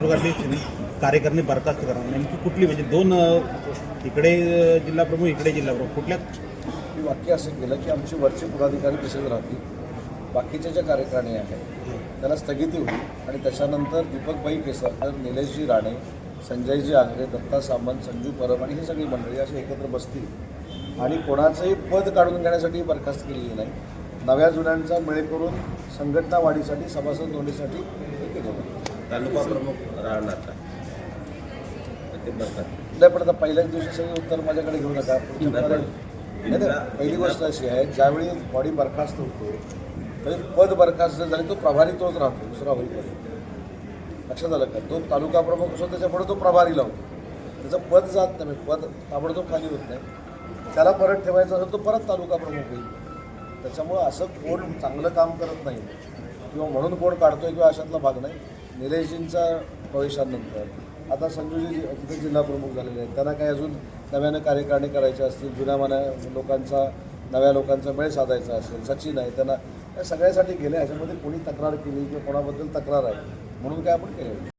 तालुक्यातले कार्यकर्ते बरखास्त करणार नेमकी कुठली? म्हणजे दोन इकडे जिल्हा प्रमुख इकडे जिल्हा प्रमुख. कुठल्या? वाक्य असं केलं की आमचे वरचे पदाधिकारी तसेच राहतील. बाकीच्या ज्या कार्यकारिणी आहेत त्याला स्थगिती होईल. आणि त्याच्यानंतर दीपकबाई केसरकर निलेशजी राणे संजयजी आंग्रे दत्ता सामंत संजू परब आणि ही सगळी मंडळी असे एकत्र बसतील. आणि कोणाचंही पद काढून घेण्यासाठी बरखास्त केलेली नाही. नव्या जुन्यांचा मेळ करून संघटना वाढीसाठी सभासद नोंदीसाठी हे केलं तालुका प्रमुख राहणार ते बरं नाही पण आता पहिल्याच दिवशी सगळे उत्तर माझ्याकडे घेऊ नका. पुढच्या नाही, वेळेला- नाही नाही, पहिली गोष्ट अशी आहे ज्यावेळी बॉडी बरखास्त होतो तरी पद बरखास्त झाली तो प्रभारी तोच राहतो दुसरा होईपर्यंत लक्षात आलं का? तो तालुका प्रमुख असतो त्याच्यापुढे तो प्रभारी लावतो. त्याचं पद जात नाही पद ताबडतोब खाली होत नाही. त्याला परत ठेवायचं असेल तो परत तालुका प्रमुख होईल. त्याच्यामुळं असं कोण चांगलं काम करत नाही किंवा म्हणून कोण काढतोय किंवा अशातला भाग नाही. निलेशजींचा प्रवेशानंतर आता संजूजी तिथे जिल्हा प्रमुख झालेले आहेत. त्यांना काही अजून नव्यानं कार्यकारणी करायची असतील जुन्या मना लोकांचा नव्या लोकांचा मेळ साधायचा असेल सचिन आहे त्यांना या सगळ्यासाठी गेले ह्याच्यामध्ये कोणी तक्रार केली किंवा कोणाबद्दल तक्रार आहे म्हणून काय आपण केलं